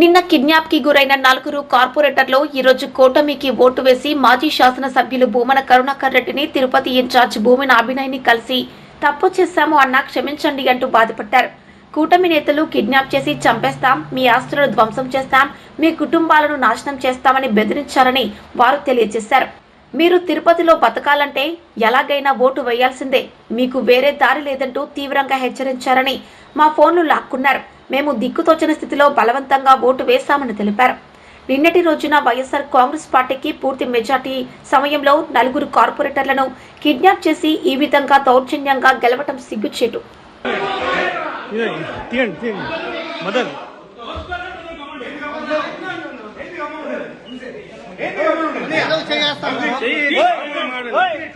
నిన్న కిడ్నాప్కి గురైన నలుగురు కార్పొరేటర్లు ఈరోజు కూటమికి ఓటు వేసి మాజీ శాసనసభ్యులు భూమన కరుణాకర్ రెడ్డిని తిరుపతి ఇన్ఛార్జ్ భూమిన అభినయ్ని కలిసి తప్పు చేశాము అన్నా క్షమించండి అంటూ బాధపడ్డారు. కూటమి నేతలు కిడ్నాప్ చేసి చంపేస్తాం మీ ఆస్తులను ధ్వంసం చేస్తాం మీ కుటుంబాలను నాశనం చేస్తామని బెదిరించారని వారు తెలియజేశారు. మీరు తిరుపతిలో బతకాలంటే ఎలాగైనా ఓటు వేయాల్సిందే. మీకు వేరే దారి లేదంటూ తీవ్రంగా హెచ్చరించారని మా ఫోన్లు లాక్కున్నారు. మేము దిక్కుతోచని స్థితిలో బలవంతంగా ఓటు వేశామని తెలిపారు. నిన్నటి రోజున వైఎస్ఆర్ కాంగ్రెస్ పార్టీకి పూర్తి మెజార్టీ సమయంలో నలుగురు కార్పొరేటర్లను కిడ్నాప్ చేసి ఈ విధంగా దౌర్జన్యంగా గెలవటం సిగ్గుచేటు. తీయండి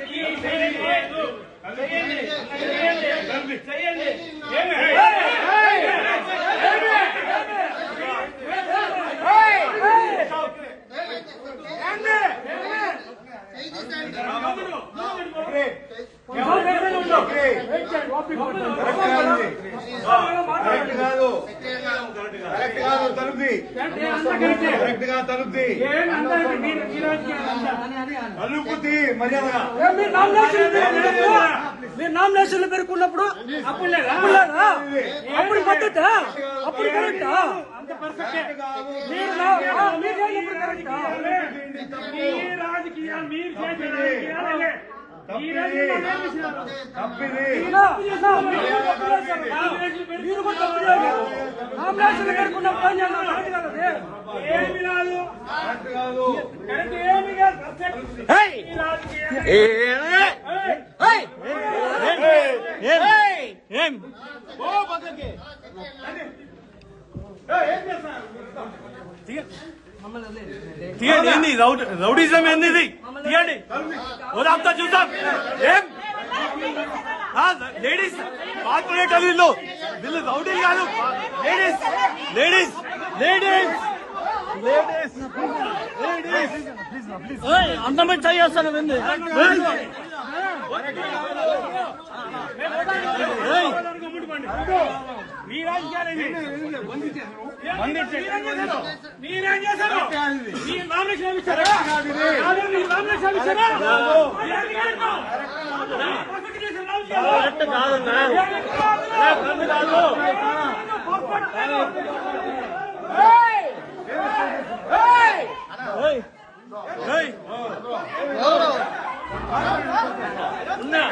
తీయండి తీయండి మదన్ కరెక్ట్ కాదు కరెక్ట్ కాదు తలుపుది కరెక్ట్గా తలుపుది తలుపుది మర్యాదగా మీరు నామినేషన్ మీరు నామినేషన్లు పెరుకున్నప్పుడు అప్పుడు లేదా? అప్పుడు పద్ధత? అప్పుడు కరెక్టా? మీరు ఆ, మీరు మీరు కూడా తప్పు చేశారు. మీరు కూడా తప్పు చేశారు? నామినేషన్లు పెరుకున్నప్పుడు ఏం చేయాలి? కరెక్ట్ కాదు. అది. కరెక్ట్ కాదు? ఏం తీయండి ఏంది? రౌడ్- రౌడీజం ఏంది ఇది? తీయండి. వదాంతా చూద్దాం. ఏం? లేడీస్ కార్పొరేటర్ వీళ్ళు. వీళ్ళు రౌడీ కాదు. Ladies ladies ladies. అందమే చేస్తాను ఏంది ఏయ్. మీరేం చేశారు మీరు నామినేషన్ ఇచ్చారా కాదు, మీరు నామినేషన్ ఇచ్చారా కరెక్ట్ కాదన్నా కాదు ఏయ్. ఏయ్. ఉన్నా.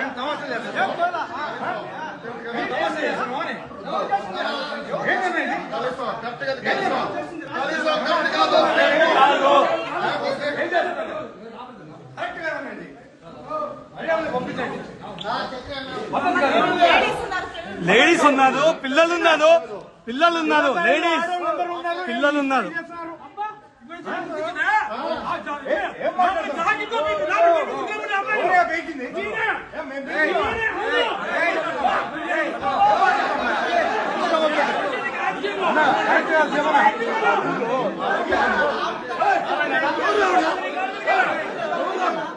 లేడీస్ ఉన్నారు పిల్లలు ఉన్నారు పిల్లలు ఉన్నారు లేడీస్ పిల్లలు ఉన్నారు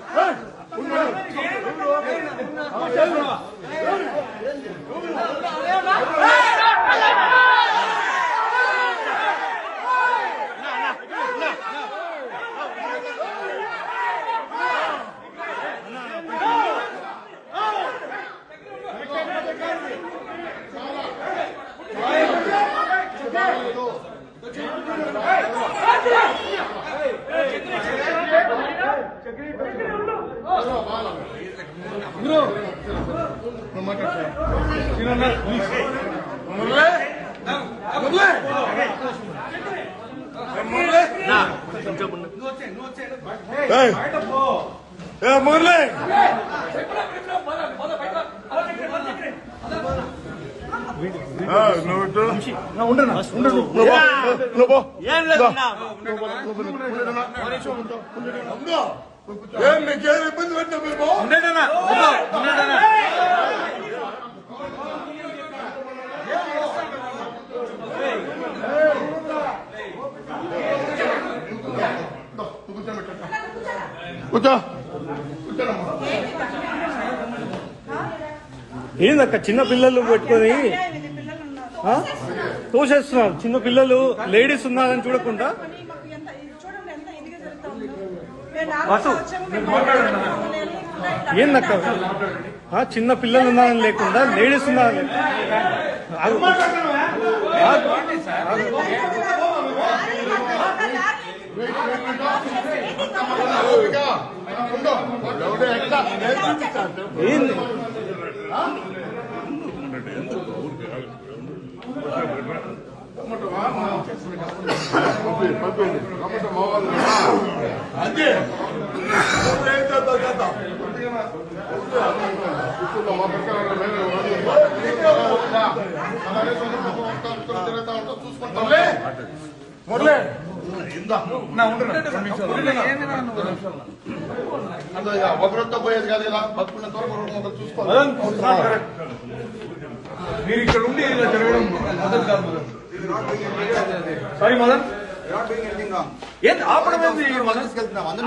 మురళి ఏం లేదు ఏం నీకేం ఇబ్బంది పెట్టినా మేము ఉండేదన్నా ఉండేదన్నా కూర్చో ఏందక్క చిన్న పిల్లలు పెట్టుకొని? తోసేస్తున్నారు. చిన్న పిల్లలు లేడీస్ ఉన్నారని చూడకుండా? ఏందక్క ఆ, చిన్న పిల్లలు ఉన్నారని లేకుండా లేడీస్ ఉన్నారని ఏంది అంతే మురళి ఒకరితో పోయేది కాదు ఇలా బతుకున్న త్వరగా చూసుకోవాలి మీరు ఇక్కడ ఉండి ఇలా జరగడం కాదు? సారీ మదన్ ఏంటి ఆపడం ఏంది మదన్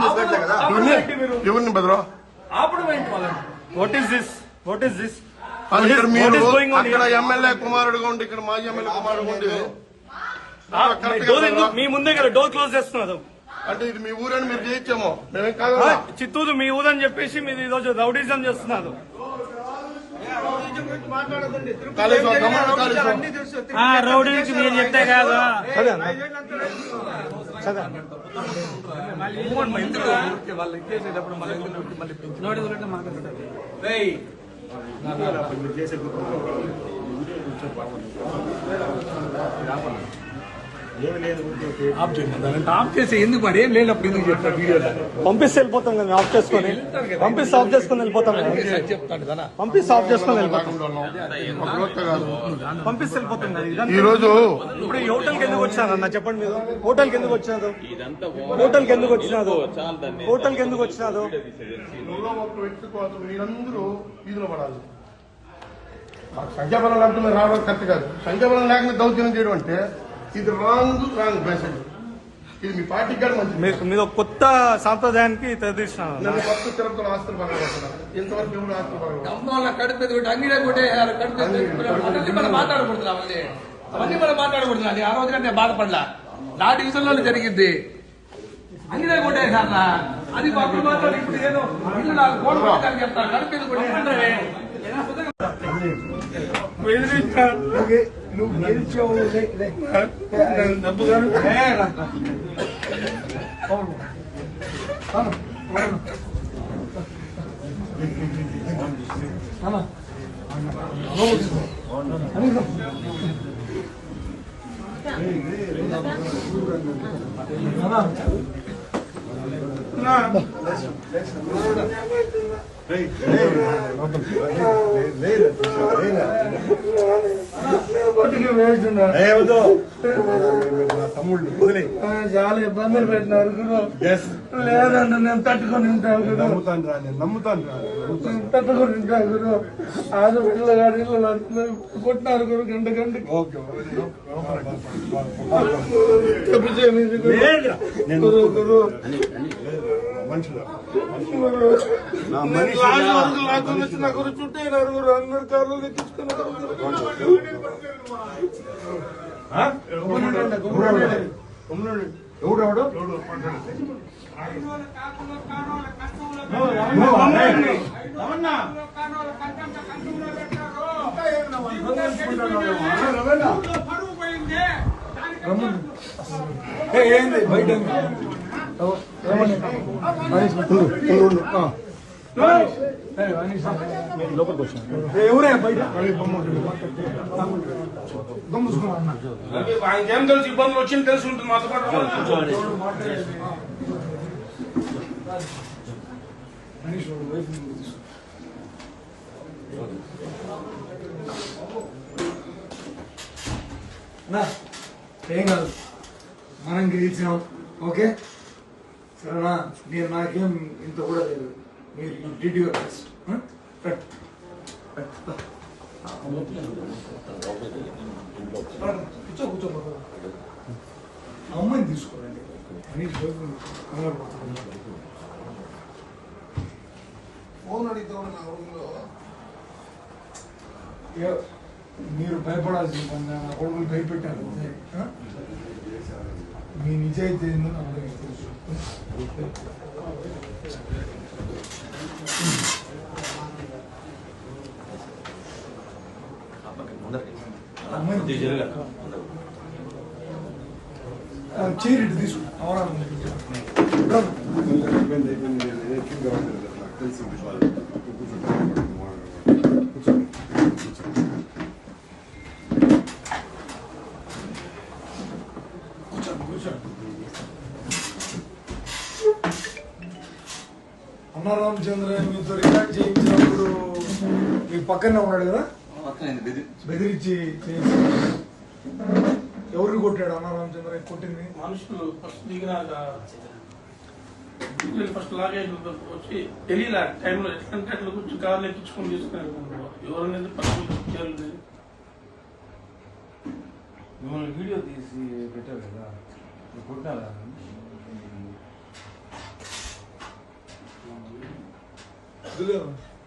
ఆపడం ఏంటి మీరు? ఎవరిని బెదరా ఆపడం ఏంటి Madan what is this what is this అక్కడ? ఎమ్మెల్యే కుమారుడుగా ఉండి ఇక్కడ మాజీ ఎమ్మెల్యే కుమారుడుగా ఉండి. మీ ముందే కదా డోర్ క్లోజ్ చేస్తున్నారు. అంటే ఇది మీ ఊరని మీరు చేయొచ్చేమో మేమేం కాదు ఆ, చిత్తూరు మీ ఊరని చెప్పేసి మీరు ఈరోజు రౌడీజం చేస్తున్నారు. రౌడీ మీరు చెప్తే కాదు. సరే అన్న సరే ఎందుకు ఊరికే ఆఫ్ చేయండి దాన్ని ఆఫ్ చేసి ఎందుకు మరి? ఏం లేనప్పుడు ఎందుకు చెప్తారు వీడియోలో? పంపిస్తే వెళ్ళిపోతాం కదా ఆఫ్ చేసుకొని. పంపిస్తే ఆఫ్ చేసుకొని వెళ్ళిపోతాం చెప్తాను పంపిస్తే ఆఫ్ చేసుకొని వెళ్ళిపోతాం. పంపిస్తే వెళ్ళిపోతాం కదా. ఇదంతా ఈ రోజు ఇప్పుడు ఈ హోటల్కి ఎందుకు వచ్చారు అన్న చెప్పండి మీరు. హోటల్కి ఎందుకు వచ్చినారు? హోటల్కి ఎందుకు వచ్చినారు? హోటల్కి ఎందుకు వచ్చినారు? మీరందరూ వీధిలో పడాలి. మాకు సంఖ్యాబలం లేకపోతే రావడం కరెక్ట్ కాదు. సంఖ్యాబలం లేకుండా దౌర్జన్యం చేయడం అంటే ఇది రాంగ్ రాంగ్ మెసేజ్ ఇది మీ పార్టీకి కూడా మంచిది మీరు కొత్త సాంప్రదాయానికి తెరదీసినారు అన్న. నన్ను ఫస్ట్ తిరుపతిలో ఆస్తులు పగలగొట్టున్నారు ఇంతవరకు ఎవరు ఆస్తులు కడుపు అంగిడే కొట్టేయాలి కడుపు మనం మాట్లాడకూడదు అవన్నీ అవన్నీ. మనం మాట్లాడకూడదు అది ఆ రోజు కంటే బాధపడలా. నా డివిజన్లో జరిగింది అంగిడే అది అప్పుడు మాట్లాడి ఇప్పుడు ఏదో ఇల్లు కడుపు నువ్వు గెలిచావు చాలా ఇబ్బందులు పెట్టినారు గురు లేదండి నేను తట్టుకొని ఉంటాను గురు నమ్ముతాను రా నేను నమ్ముతాను రా తట్టుకొని ఉంటాను గురు ఆరు పిల్లగాడి కొట్టినారు గురు గంట గంటకి తప్పు చేయలేదు గురు. గురు గురు మనుషులు. గురు నేను లాస్ట్ వరకు లాక్కొని వచ్చిన గురు చుట్టేనారు గురు అందరు కార్లు ఎక్కించుకున్నారు ఎవడు ఎవడు ఏంది? బయట. ఎవరే బయట తెలుసు ఇబ్బందులు వచ్చింది తెలిసి ఉంటుంది మాతో పాటు ఏం కాదు. మనం గెలిచినాం. ఓకే? సరేనా నేను నాకేం ఇంత కూడా లేదు. మీరు యూ డిడ్ యువర్ బెస్ట్ కూర్చో కూర్చో. అమ్మాయిని తీసుకోరండి. అని. ఫోన్ అడిగితే నా రూమ్లో ఏ- మీరు భయపడాల్సిన. నా కొడుకులు భయపెట్టారు. అంతే. ఆ? మీ నిజాయితీ ఏందో నాకు తెలుసు అమ్మాయిని రామచంద్ర మీతో రికార్డ్ చేయించినప్పుడు మీ పక్కనే ఉన్నాడు కదా? బెదిరించి ఎవరిని కొట్టాడు అన్న రామచంద్ర కొట్టింది. మనుషులు ఫస్ట్ దిగినాక ఫస్ట్ లాగేజ్ వచ్చి తెలియలే టైంలో ఎట్లంటే అట్లా కూర్చొని కార్లు ఎక్కించుకొని తీసుకున్నారు ఎవరైనా చేరలేదు మిమ్మల్ని వీడియో తీసి పెట్టారు కదా. మీరు కొట్టినారా వదిలేవు.